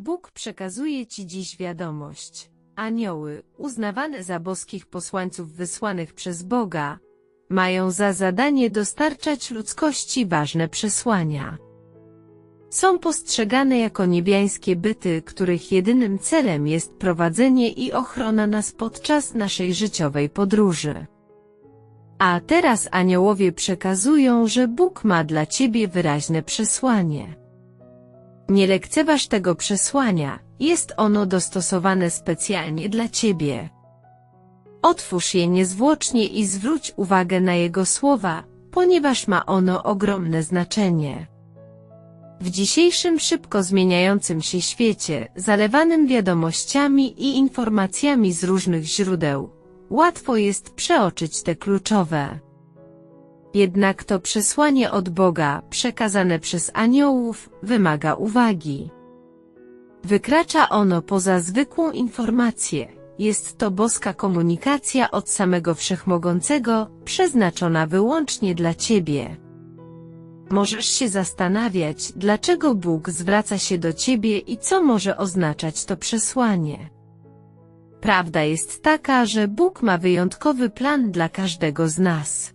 Bóg przekazuje Ci dziś wiadomość. Anioły, uznawane za boskich posłańców wysłanych przez Boga, mają za zadanie dostarczać ludzkości ważne przesłania. Są postrzegane jako niebiańskie byty, których jedynym celem jest prowadzenie i ochrona nas podczas naszej życiowej podróży. A teraz aniołowie przekazują, że Bóg ma dla Ciebie wyraźne przesłanie. Nie lekceważ tego przesłania, jest ono dostosowane specjalnie dla Ciebie. Otwórz je niezwłocznie i zwróć uwagę na jego słowa, ponieważ ma ono ogromne znaczenie. W dzisiejszym szybko zmieniającym się świecie, zalewanym wiadomościami i informacjami z różnych źródeł, łatwo jest przeoczyć te kluczowe. Jednak to przesłanie od Boga, przekazane przez aniołów, wymaga uwagi. Wykracza ono poza zwykłą informację. Jest to boska komunikacja od samego Wszechmogącego, przeznaczona wyłącznie dla Ciebie. Możesz się zastanawiać, dlaczego Bóg zwraca się do Ciebie i co może oznaczać to przesłanie. Prawda jest taka, że Bóg ma wyjątkowy plan dla każdego z nas.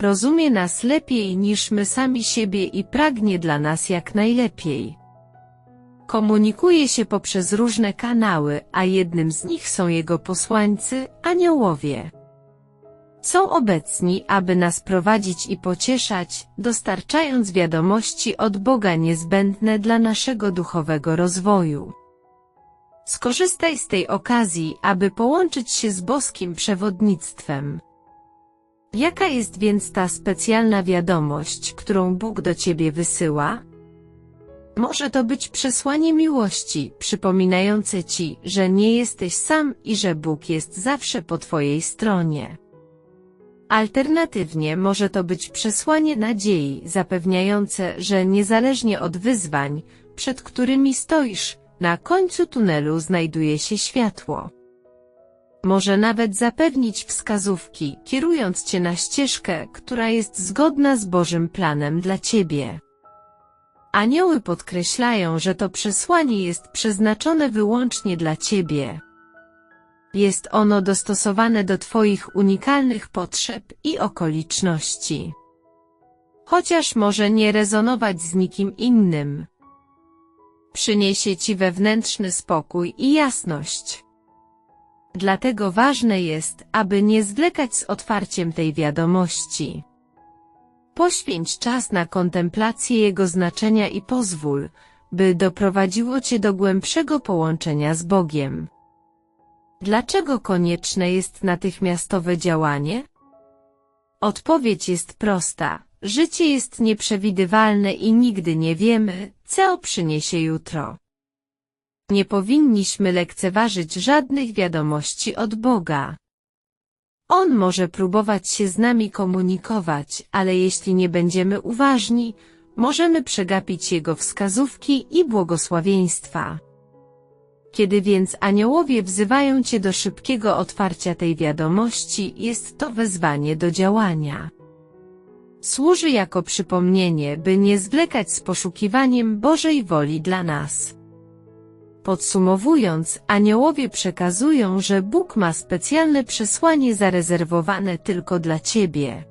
Rozumie nas lepiej niż my sami siebie i pragnie dla nas jak najlepiej. Komunikuje się poprzez różne kanały, a jednym z nich są Jego posłańcy, aniołowie. Są obecni, aby nas prowadzić i pocieszać, dostarczając wiadomości od Boga niezbędne dla naszego duchowego rozwoju. Skorzystaj z tej okazji, aby połączyć się z boskim przewodnictwem. Jaka jest więc ta specjalna wiadomość, którą Bóg do Ciebie wysyła? Może to być przesłanie miłości, przypominające Ci, że nie jesteś sam i że Bóg jest zawsze po Twojej stronie. Alternatywnie może to być przesłanie nadziei, zapewniające, że niezależnie od wyzwań, przed którymi stoisz, na końcu tunelu znajduje się światło. Może nawet zapewnić wskazówki, kierując Cię na ścieżkę, która jest zgodna z Bożym planem dla Ciebie. Anioły podkreślają, że to przesłanie jest przeznaczone wyłącznie dla Ciebie. Jest ono dostosowane do Twoich unikalnych potrzeb i okoliczności. Chociaż może nie rezonować z nikim innym. Przyniesie Ci wewnętrzny spokój i jasność. Dlatego ważne jest, aby nie zwlekać z otwarciem tej wiadomości. Poświęć czas na kontemplację jego znaczenia i pozwól, by doprowadziło Cię do głębszego połączenia z Bogiem. Dlaczego konieczne jest natychmiastowe działanie? Odpowiedź jest prosta. Życie jest nieprzewidywalne i nigdy nie wiemy, co przyniesie jutro. Nie powinniśmy lekceważyć żadnych wiadomości od Boga. On może próbować się z nami komunikować, ale jeśli nie będziemy uważni, możemy przegapić Jego wskazówki i błogosławieństwa. Kiedy więc aniołowie wzywają Cię do szybkiego otwarcia tej wiadomości, jest to wezwanie do działania. Służy jako przypomnienie, by nie zwlekać z poszukiwaniem Bożej woli dla nas. Podsumowując, aniołowie przekazują, że Bóg ma specjalne przesłanie zarezerwowane tylko dla Ciebie.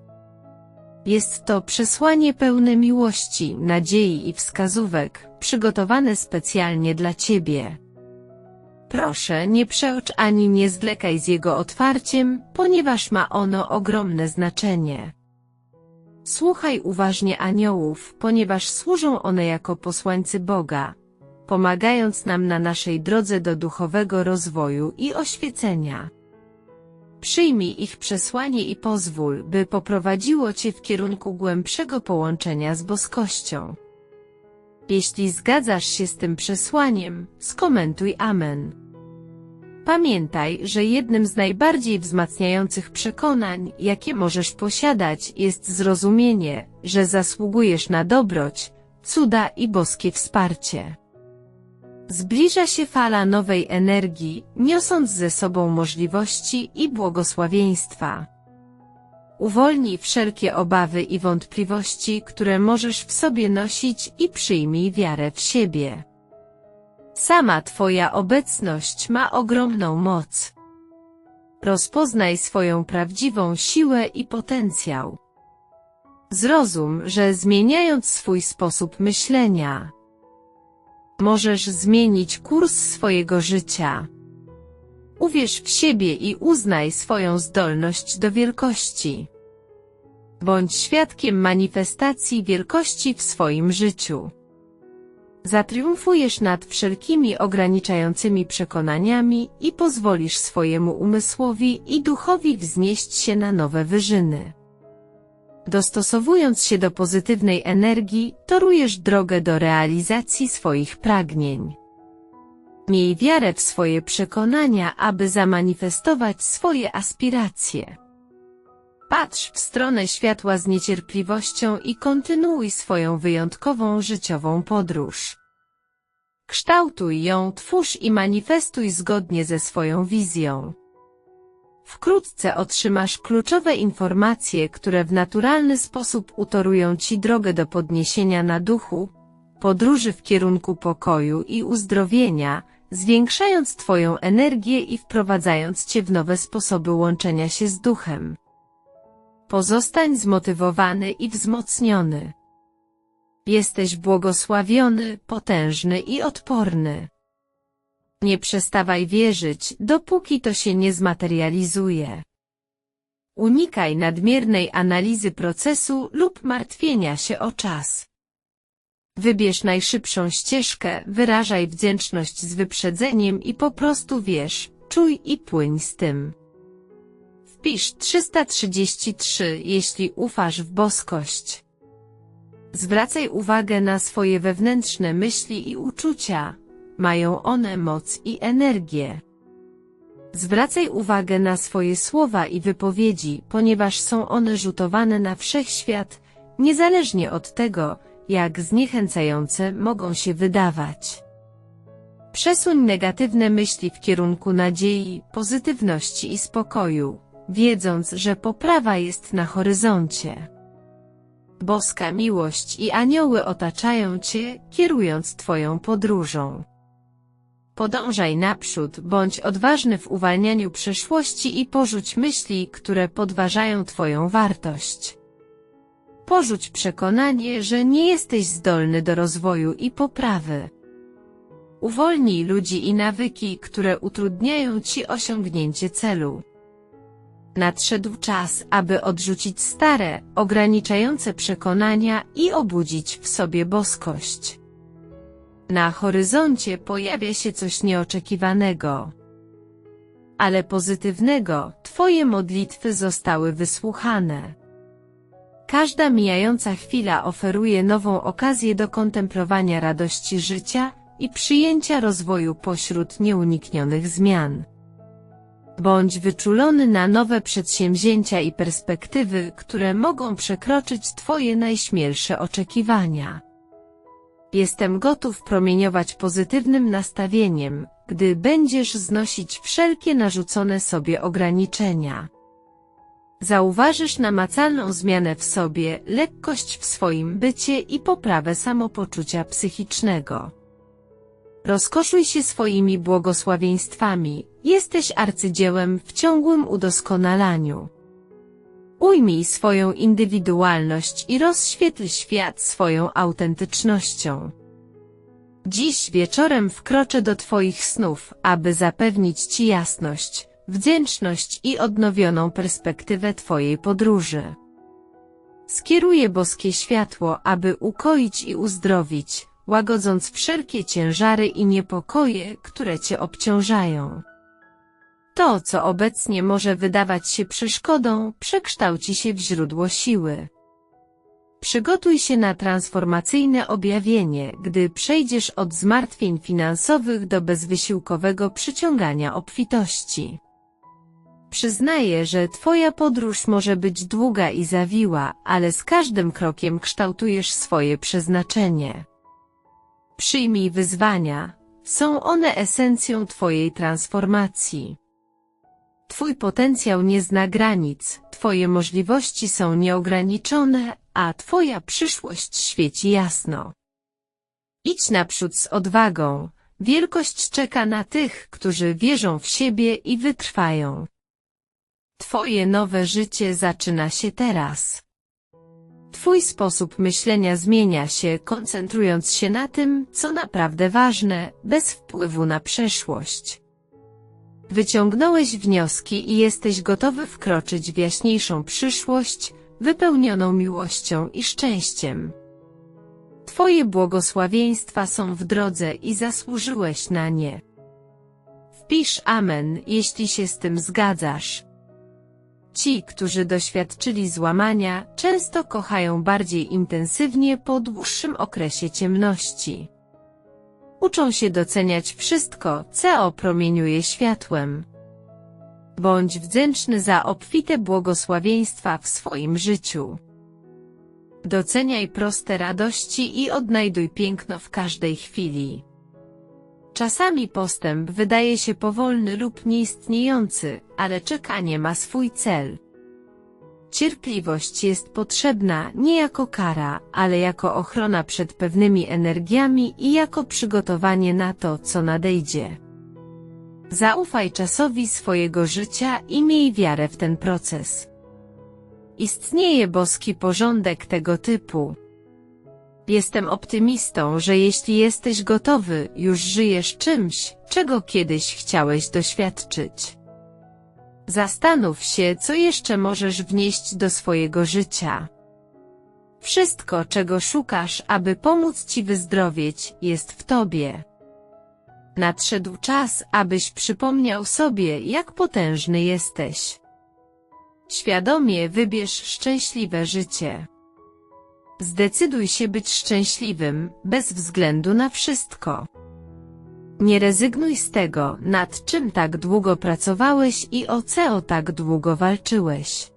Jest to przesłanie pełne miłości, nadziei i wskazówek, przygotowane specjalnie dla Ciebie. Proszę, nie przeocz ani nie zwlekaj z jego otwarciem, ponieważ ma ono ogromne znaczenie. Słuchaj uważnie aniołów, ponieważ służą one jako posłańcy Boga, pomagając nam na naszej drodze do duchowego rozwoju i oświecenia. Przyjmij ich przesłanie i pozwól, by poprowadziło Cię w kierunku głębszego połączenia z boskością. Jeśli zgadzasz się z tym przesłaniem, skomentuj Amen. Pamiętaj, że jednym z najbardziej wzmacniających przekonań, jakie możesz posiadać, jest zrozumienie, że zasługujesz na dobroć, cuda i boskie wsparcie. Zbliża się fala nowej energii, niosąc ze sobą możliwości i błogosławieństwa. Uwolnij wszelkie obawy i wątpliwości, które możesz w sobie nosić i przyjmij wiarę w siebie. Sama Twoja obecność ma ogromną moc. Rozpoznaj swoją prawdziwą siłę i potencjał. Zrozum, że zmieniając swój sposób myślenia, możesz zmienić kurs swojego życia. Uwierz w siebie i uznaj swoją zdolność do wielkości. Bądź świadkiem manifestacji wielkości w swoim życiu. Zatriumfujesz nad wszelkimi ograniczającymi przekonaniami i pozwolisz swojemu umysłowi i duchowi wznieść się na nowe wyżyny. Dostosowując się do pozytywnej energii, torujesz drogę do realizacji swoich pragnień. Miej wiarę w swoje przekonania, aby zamanifestować swoje aspiracje. Patrz w stronę światła z niecierpliwością i kontynuuj swoją wyjątkową życiową podróż. Kształtuj ją, twórz i manifestuj zgodnie ze swoją wizją. Wkrótce otrzymasz kluczowe informacje, które w naturalny sposób utorują Ci drogę do podniesienia na duchu, podróży w kierunku pokoju i uzdrowienia, zwiększając Twoją energię i wprowadzając Cię w nowe sposoby łączenia się z duchem. Pozostań zmotywowany i wzmocniony. Jesteś błogosławiony, potężny i odporny. Nie przestawaj wierzyć, dopóki to się nie zmaterializuje. Unikaj nadmiernej analizy procesu lub martwienia się o czas. Wybierz najszybszą ścieżkę, wyrażaj wdzięczność z wyprzedzeniem i po prostu wierz, czuj i płyń z tym. Wpisz 333, jeśli ufasz w boskość. Zwracaj uwagę na swoje wewnętrzne myśli i uczucia, mają one moc i energię. Zwracaj uwagę na swoje słowa i wypowiedzi, ponieważ są one rzutowane na wszechświat, niezależnie od tego, jak zniechęcające mogą się wydawać. Przesuń negatywne myśli w kierunku nadziei, pozytywności i spokoju, wiedząc, że poprawa jest na horyzoncie. Boska miłość i anioły otaczają Cię, kierując Twoją podróżą. Podążaj naprzód, bądź odważny w uwalnianiu przeszłości i porzuć myśli, które podważają Twoją wartość. Porzuć przekonanie, że nie jesteś zdolny do rozwoju i poprawy. Uwolnij ludzi i nawyki, które utrudniają Ci osiągnięcie celu. Nadszedł czas, aby odrzucić stare, ograniczające przekonania i obudzić w sobie boskość. Na horyzoncie pojawia się coś nieoczekiwanego. Ale pozytywnego, Twoje modlitwy zostały wysłuchane. Każda mijająca chwila oferuje nową okazję do kontemplowania radości życia i przyjęcia rozwoju pośród nieuniknionych zmian. Bądź wyczulony na nowe przedsięwzięcia i perspektywy, które mogą przekroczyć Twoje najśmielsze oczekiwania. Jestem gotów promieniować pozytywnym nastawieniem, gdy będziesz znosić wszelkie narzucone sobie ograniczenia. Zauważysz namacalną zmianę w sobie, lekkość w swoim bycie i poprawę samopoczucia psychicznego. Rozkoszuj się swoimi błogosławieństwami, jesteś arcydziełem w ciągłym udoskonalaniu. Ujmij swoją indywidualność i rozświetl świat swoją autentycznością. Dziś wieczorem wkroczę do Twoich snów, aby zapewnić Ci jasność, wdzięczność i odnowioną perspektywę Twojej podróży. Skieruję boskie światło, aby ukoić i uzdrowić, łagodząc wszelkie ciężary i niepokoje, które Cię obciążają. To, co obecnie może wydawać się przeszkodą, przekształci się w źródło siły. Przygotuj się na transformacyjne objawienie, gdy przejdziesz od zmartwień finansowych do bezwysiłkowego przyciągania obfitości. Przyznaję, że Twoja podróż może być długa i zawiła, ale z każdym krokiem kształtujesz swoje przeznaczenie. Przyjmij wyzwania, są one esencją Twojej transformacji. Twój potencjał nie zna granic, Twoje możliwości są nieograniczone, a Twoja przyszłość świeci jasno. Idź naprzód z odwagą, Wielkość czeka na tych, którzy wierzą w siebie i wytrwają. Twoje nowe życie zaczyna się teraz. Twój sposób myślenia zmienia się, koncentrując się na tym, co naprawdę ważne, bez wpływu na przeszłość. Wyciągnąłeś wnioski i jesteś gotowy wkroczyć w jaśniejszą przyszłość, wypełnioną miłością i szczęściem. Twoje błogosławieństwa są w drodze i zasłużyłeś na nie. Wpisz Amen, jeśli się z tym zgadzasz. Ci, którzy doświadczyli złamania, często kochają bardziej intensywnie po dłuższym okresie ciemności. Uczą się doceniać wszystko, co promieniuje światłem. Bądź wdzięczny za obfite błogosławieństwa w swoim życiu. Doceniaj proste radości i odnajduj piękno w każdej chwili. Czasami postęp wydaje się powolny lub nieistniejący, ale czekanie ma swój cel. Cierpliwość jest potrzebna nie jako kara, ale jako ochrona przed pewnymi energiami i jako przygotowanie na to, co nadejdzie. Zaufaj czasowi swojego życia i miej wiarę w ten proces. Istnieje boski porządek tego typu. Jestem optymistą, że jeśli jesteś gotowy, już żyjesz czymś, czego kiedyś chciałeś doświadczyć. Zastanów się, co jeszcze możesz wnieść do swojego życia. Wszystko, czego szukasz, aby pomóc Ci wyzdrowieć, jest w Tobie. Nadszedł czas, abyś przypomniał sobie, jak potężny jesteś. Świadomie wybierz szczęśliwe życie. Zdecyduj się być szczęśliwym, bez względu na wszystko. Nie rezygnuj z tego, nad czym tak długo pracowałeś i o co tak długo walczyłeś.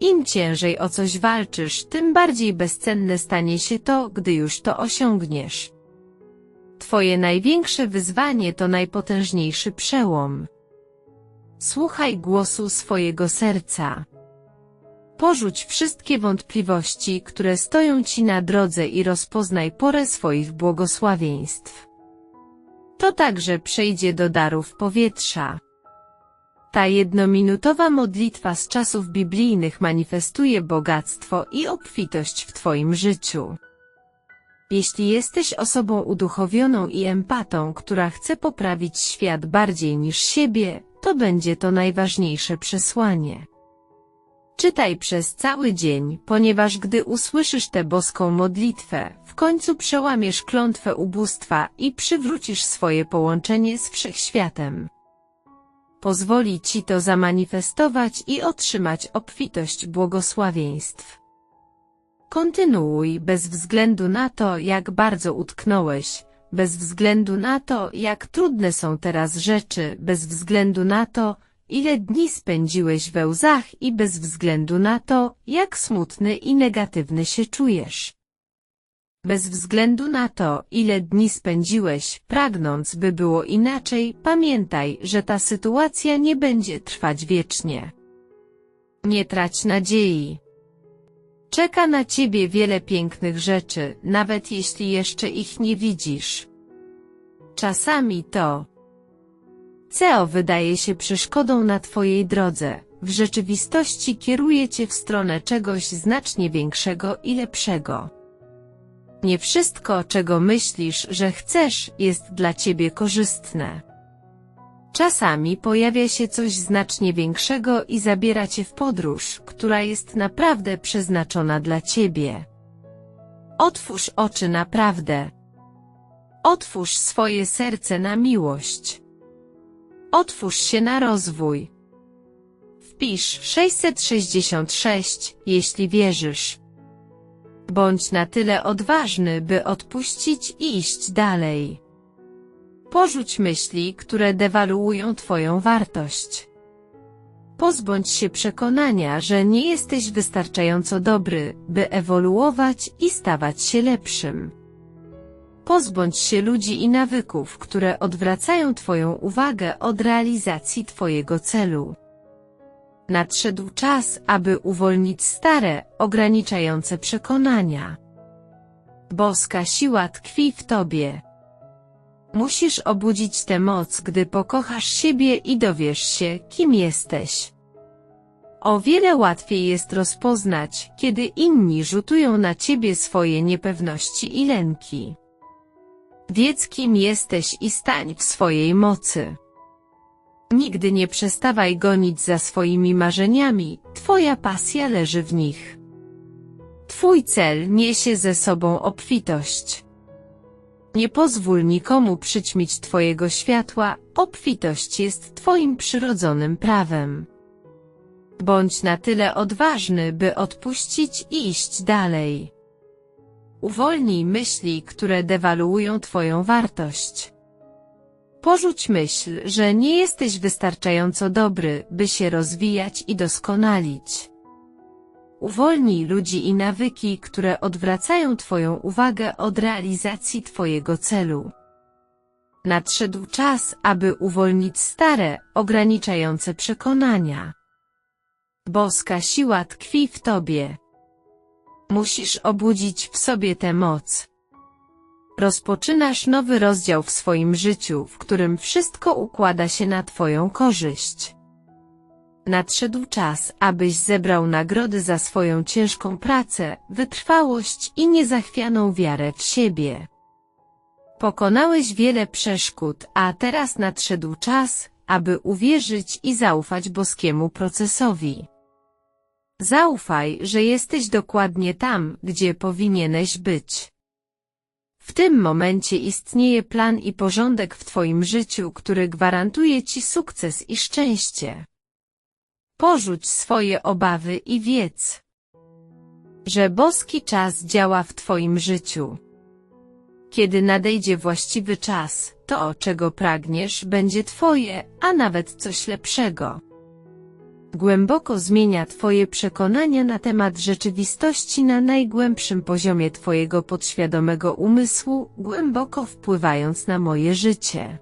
Im ciężej o coś walczysz, tym bardziej bezcenne stanie się to, gdy już to osiągniesz. Twoje największe wyzwanie to najpotężniejszy przełom. Słuchaj głosu swojego serca. Porzuć wszystkie wątpliwości, które stoją Ci na drodze i rozpoznaj porę swoich błogosławieństw. To także przejdzie do darów powietrza. Ta jednominutowa modlitwa z czasów biblijnych manifestuje bogactwo i obfitość w Twoim życiu. Jeśli jesteś osobą uduchowioną i empatą, która chce poprawić świat bardziej niż siebie, to będzie to najważniejsze przesłanie. Czytaj przez cały dzień, ponieważ gdy usłyszysz tę boską modlitwę, w końcu przełamiesz klątwę ubóstwa i przywrócisz swoje połączenie z wszechświatem. Pozwoli Ci to zamanifestować i otrzymać obfitość błogosławieństw. Kontynuuj bez względu na to, jak bardzo utknąłeś, bez względu na to, jak trudne są teraz rzeczy, bez względu na to, ile dni spędziłeś we łzach i bez względu na to, jak smutny i negatywny się czujesz. Bez względu na to, ile dni spędziłeś, pragnąc by było inaczej, pamiętaj, że ta sytuacja nie będzie trwać wiecznie. Nie trać nadziei. Czeka na ciebie wiele pięknych rzeczy, nawet jeśli jeszcze ich nie widzisz. Czasami to, co wydaje się przeszkodą na twojej drodze, w rzeczywistości kieruje cię w stronę czegoś znacznie większego i lepszego. Nie wszystko, czego myślisz, że chcesz, jest dla ciebie korzystne. Czasami pojawia się coś znacznie większego i zabiera cię w podróż, która jest naprawdę przeznaczona dla ciebie. Otwórz oczy na prawdę. Otwórz swoje serce na miłość. Otwórz się na rozwój. Wpisz 666, jeśli wierzysz. Bądź na tyle odważny, by odpuścić i iść dalej. Porzuć myśli, które dewaluują Twoją wartość. Pozbądź się przekonania, że nie jesteś wystarczająco dobry, by ewoluować i stawać się lepszym. Pozbądź się ludzi i nawyków, które odwracają Twoją uwagę od realizacji Twojego celu. Nadszedł czas, aby uwolnić stare, ograniczające przekonania. Boska siła tkwi w Tobie. Musisz obudzić tę moc, gdy pokochasz siebie i dowiesz się, kim jesteś. O wiele łatwiej jest rozpoznać, kiedy inni rzutują na ciebie swoje niepewności i lęki. Wiedz kim jesteś i stań w swojej mocy. Nigdy nie przestawaj gonić za swoimi marzeniami, twoja pasja leży w nich. Twój cel niesie ze sobą obfitość. Nie pozwól nikomu przyćmić twojego światła, obfitość jest twoim przyrodzonym prawem. Bądź na tyle odważny, by odpuścić i iść dalej. Uwolnij myśli, które dewaluują twoją wartość. Porzuć myśl, że nie jesteś wystarczająco dobry, by się rozwijać i doskonalić. Uwolnij ludzi i nawyki, które odwracają Twoją uwagę od realizacji Twojego celu. Nadszedł czas, aby uwolnić stare, ograniczające przekonania. Boska siła tkwi w Tobie. Musisz obudzić w sobie tę moc. Rozpoczynasz nowy rozdział w swoim życiu, w którym wszystko układa się na Twoją korzyść. Nadszedł czas, abyś zebrał nagrody za swoją ciężką pracę, wytrwałość i niezachwianą wiarę w siebie. Pokonałeś wiele przeszkód, a teraz nadszedł czas, aby uwierzyć i zaufać boskiemu procesowi. Zaufaj, że jesteś dokładnie tam, gdzie powinieneś być. W tym momencie istnieje plan i porządek w Twoim życiu, który gwarantuje Ci sukces i szczęście. Porzuć swoje obawy i wiedz, że boski czas działa w Twoim życiu. Kiedy nadejdzie właściwy czas, to, czego pragniesz, będzie Twoje, a nawet coś lepszego. Głęboko zmienia Twoje przekonania na temat rzeczywistości na najgłębszym poziomie Twojego podświadomego umysłu, głęboko wpływając na moje życie.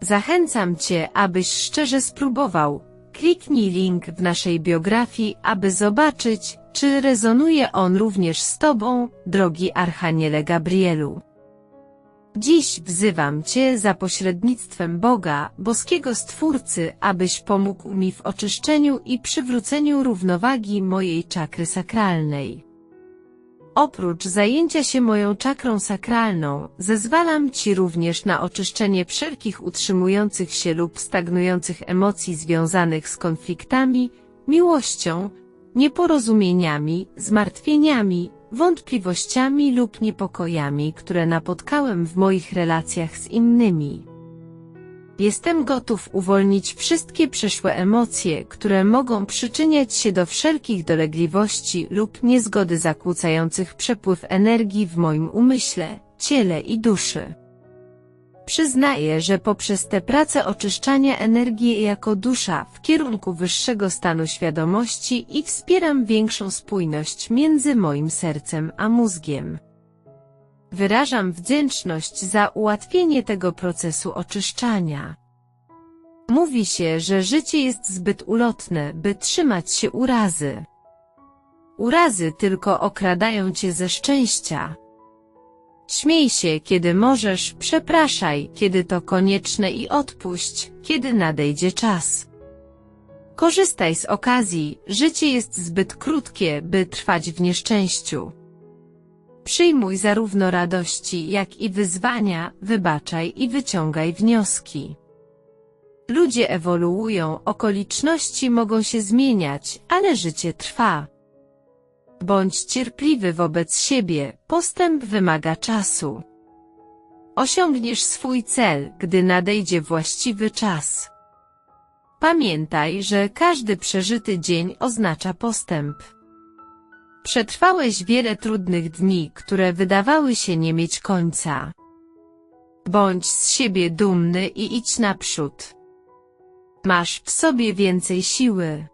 Zachęcam Cię, abyś szczerze spróbował, Kliknij link w naszej biografii, aby zobaczyć, czy rezonuje on również z Tobą, drogi Archaniele Gabrielu. Dziś wzywam Cię za pośrednictwem Boga, boskiego Stwórcy, abyś pomógł mi w oczyszczeniu i przywróceniu równowagi mojej czakry sakralnej. Oprócz zajęcia się moją czakrą sakralną, zezwalam Ci również na oczyszczenie wszelkich utrzymujących się lub stagnujących emocji związanych z konfliktami, miłością, nieporozumieniami, zmartwieniami, wątpliwościami lub niepokojami, które napotkałem w moich relacjach z innymi. Jestem gotów uwolnić wszystkie przeszłe emocje, które mogą przyczyniać się do wszelkich dolegliwości lub niezgody zakłócających przepływ energii w moim umyśle, ciele i duszy. Przyznaję, że poprzez tę pracę oczyszczania energii jako dusza w kierunku wyższego stanu świadomości i wspieram większą spójność między moim sercem a mózgiem. Wyrażam wdzięczność za ułatwienie tego procesu oczyszczania. Mówi się, że życie jest zbyt ulotne, by trzymać się urazy. Urazy tylko okradają cię ze szczęścia. Śmiej się, kiedy możesz, przepraszaj, kiedy to konieczne i odpuść, kiedy nadejdzie czas. Korzystaj z okazji, życie jest zbyt krótkie, by trwać w nieszczęściu. Przyjmuj zarówno radości, jak i wyzwania, wybaczaj i wyciągaj wnioski. Ludzie ewoluują, okoliczności mogą się zmieniać, ale życie trwa. Bądź cierpliwy wobec siebie, postęp wymaga czasu. Osiągniesz swój cel, gdy nadejdzie właściwy czas. Pamiętaj, że każdy przeżyty dzień oznacza postęp. Przetrwałeś wiele trudnych dni, które wydawały się nie mieć końca. Bądź z siebie dumny i idź naprzód. Masz w sobie więcej siły,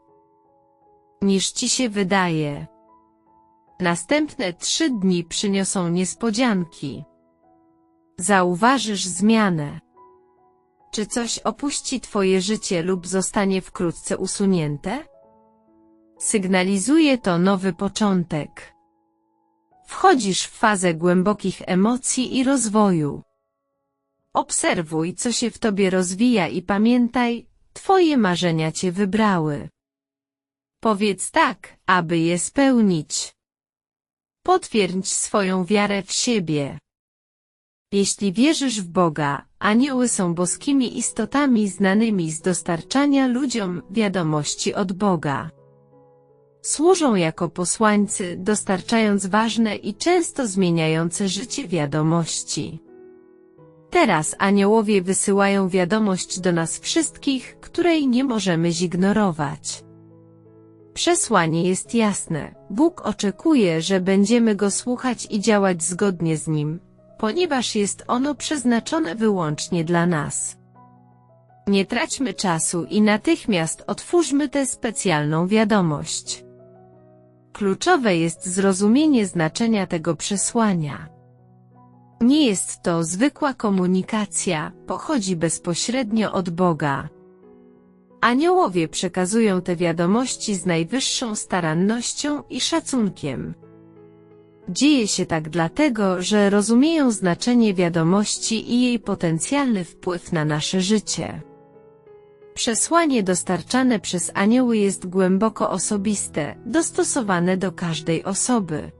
niż ci się wydaje. Następne trzy dni przyniosą niespodzianki. Zauważysz zmianę. Czy coś opuści twoje życie lub zostanie wkrótce usunięte? Sygnalizuje to nowy początek. Wchodzisz w fazę głębokich emocji i rozwoju. Obserwuj, co się w tobie rozwija i pamiętaj, twoje marzenia cię wybrały. Powiedz tak, aby je spełnić. Potwierdź swoją wiarę w siebie. Jeśli wierzysz w Boga, anioły są boskimi istotami znanymi z dostarczania ludziom wiadomości od Boga. Służą jako posłańcy, dostarczając ważne i często zmieniające życie wiadomości. Teraz aniołowie wysyłają wiadomość do nas wszystkich, której nie możemy zignorować. Przesłanie jest jasne. Bóg oczekuje, że będziemy Go słuchać i działać zgodnie z Nim, ponieważ jest ono przeznaczone wyłącznie dla nas. Nie traćmy czasu i natychmiast otwórzmy tę specjalną wiadomość. Kluczowe jest zrozumienie znaczenia tego przesłania. Nie jest to zwykła komunikacja, pochodzi bezpośrednio od Boga. Aniołowie przekazują te wiadomości z najwyższą starannością i szacunkiem. Dzieje się tak dlatego, że rozumieją znaczenie wiadomości i jej potencjalny wpływ na nasze życie. Przesłanie dostarczane przez anioły jest głęboko osobiste, dostosowane do każdej osoby.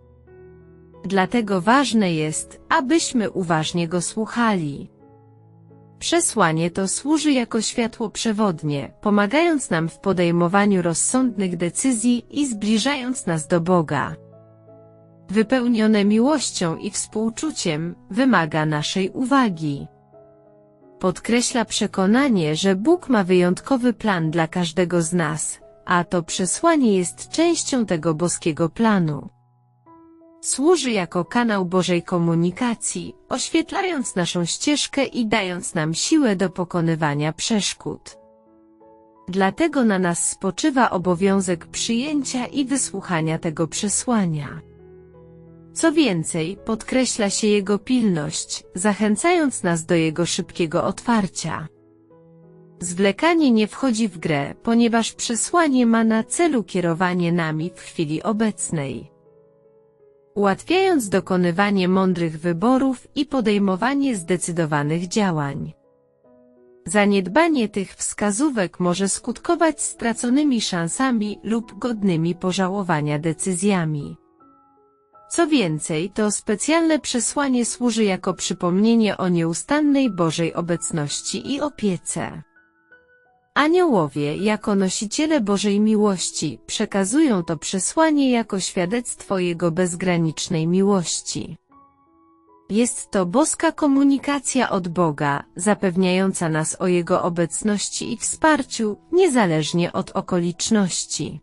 Dlatego ważne jest, abyśmy uważnie go słuchali. Przesłanie to służy jako światło przewodnie, pomagając nam w podejmowaniu rozsądnych decyzji i zbliżając nas do Boga. Wypełnione miłością i współczuciem, wymaga naszej uwagi. Podkreśla przekonanie, że Bóg ma wyjątkowy plan dla każdego z nas, a to przesłanie jest częścią tego boskiego planu. Służy jako kanał Bożej komunikacji, oświetlając naszą ścieżkę i dając nam siłę do pokonywania przeszkód. Dlatego na nas spoczywa obowiązek przyjęcia i wysłuchania tego przesłania. Co więcej, podkreśla się jego pilność, zachęcając nas do jego szybkiego otwarcia. Zwlekanie nie wchodzi w grę, ponieważ przesłanie ma na celu kierowanie nami w chwili obecnej ułatwiając dokonywanie mądrych wyborów i podejmowanie zdecydowanych działań. Zaniedbanie tych wskazówek może skutkować straconymi szansami lub godnymi pożałowania decyzjami. Co więcej, to specjalne przesłanie służy jako przypomnienie o nieustannej Bożej obecności i opiece. Aniołowie, jako nosiciele Bożej miłości, przekazują to przesłanie jako świadectwo Jego bezgranicznej miłości. Jest to boska komunikacja od Boga, zapewniająca nas o Jego obecności i wsparciu, niezależnie od okoliczności.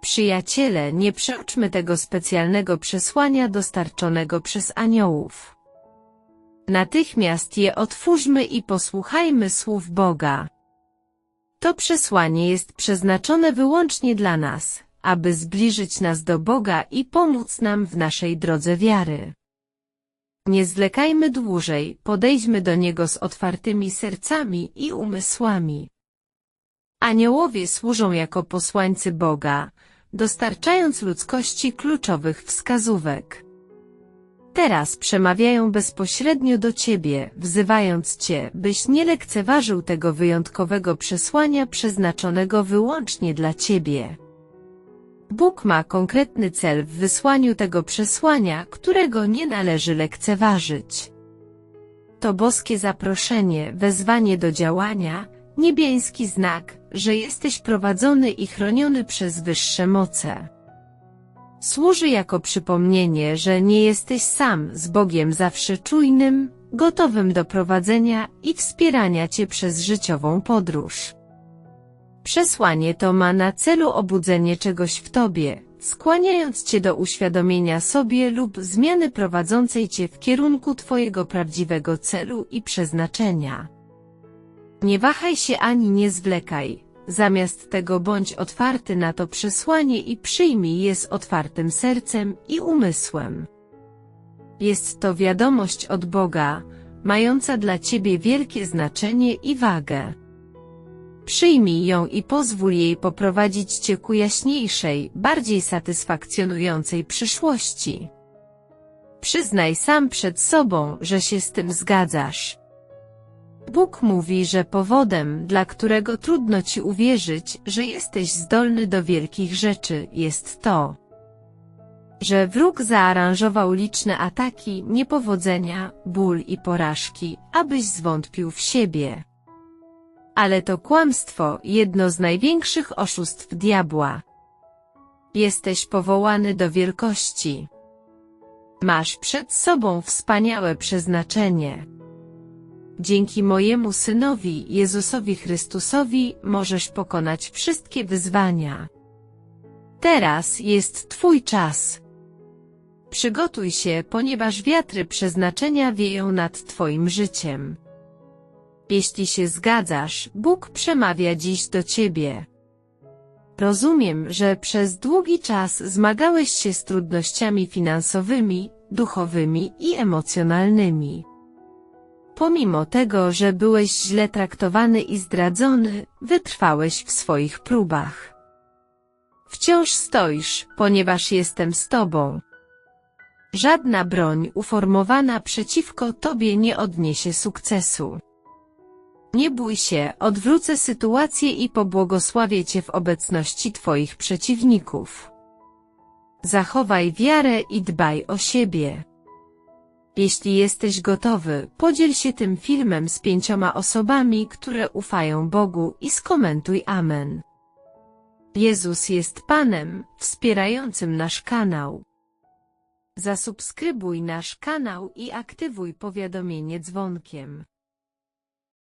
Przyjaciele, nie przeoczmy tego specjalnego przesłania dostarczonego przez aniołów. Natychmiast je otwórzmy i posłuchajmy słów Boga. To przesłanie jest przeznaczone wyłącznie dla nas, aby zbliżyć nas do Boga i pomóc nam w naszej drodze wiary. Nie zwlekajmy dłużej, podejdźmy do Niego z otwartymi sercami i umysłami. Aniołowie służą jako posłańcy Boga, dostarczając ludzkości kluczowych wskazówek. Teraz przemawiają bezpośrednio do Ciebie, wzywając Cię, byś nie lekceważył tego wyjątkowego przesłania przeznaczonego wyłącznie dla Ciebie. Bóg ma konkretny cel w wysłaniu tego przesłania, którego nie należy lekceważyć. To boskie zaproszenie, wezwanie do działania, niebieski znak, że jesteś prowadzony i chroniony przez wyższe moce. Służy jako przypomnienie, że nie jesteś sam z Bogiem zawsze czujnym, gotowym do prowadzenia i wspierania Cię przez życiową podróż. Przesłanie to ma na celu obudzenie czegoś w Tobie, skłaniając Cię do uświadomienia sobie lub zmiany prowadzącej Cię w kierunku Twojego prawdziwego celu i przeznaczenia. Nie wahaj się ani nie zwlekaj, Zamiast tego bądź otwarty na to przesłanie i przyjmij je z otwartym sercem i umysłem. Jest to wiadomość od Boga, mająca dla Ciebie wielkie znaczenie i wagę. Przyjmij ją i pozwól jej poprowadzić Cię ku jaśniejszej, bardziej satysfakcjonującej przyszłości. Przyznaj sam przed sobą, że się z tym zgadzasz. Bóg mówi, że powodem, dla którego trudno ci uwierzyć, że jesteś zdolny do wielkich rzeczy, jest to, że wróg zaaranżował liczne ataki, niepowodzenia, ból i porażki, abyś zwątpił w siebie. Ale to kłamstwo, jedno z największych oszustw diabła. Jesteś powołany do wielkości. Masz przed sobą wspaniałe przeznaczenie. Dzięki mojemu Synowi, Jezusowi Chrystusowi, możesz pokonać wszystkie wyzwania. Teraz jest Twój czas. Przygotuj się, ponieważ wiatry przeznaczenia wieją nad Twoim życiem. Jeśli się zgadzasz, Bóg przemawia dziś do Ciebie. Rozumiem, że przez długi czas zmagałeś się z trudnościami finansowymi, duchowymi i emocjonalnymi. Pomimo tego, że byłeś źle traktowany i zdradzony, wytrwałeś w swoich próbach. Wciąż stoisz, ponieważ jestem z tobą. Żadna broń uformowana przeciwko tobie nie odniesie sukcesu. Nie bój się, odwrócę sytuację i pobłogosławię cię w obecności twoich przeciwników. Zachowaj wiarę i dbaj o siebie. Jeśli jesteś gotowy, podziel się tym filmem z pięcioma osobami, które ufają Bogu i skomentuj Amen. Jezus jest Panem, wspierającym nasz kanał. Zasubskrybuj nasz kanał i aktywuj powiadomienie dzwonkiem.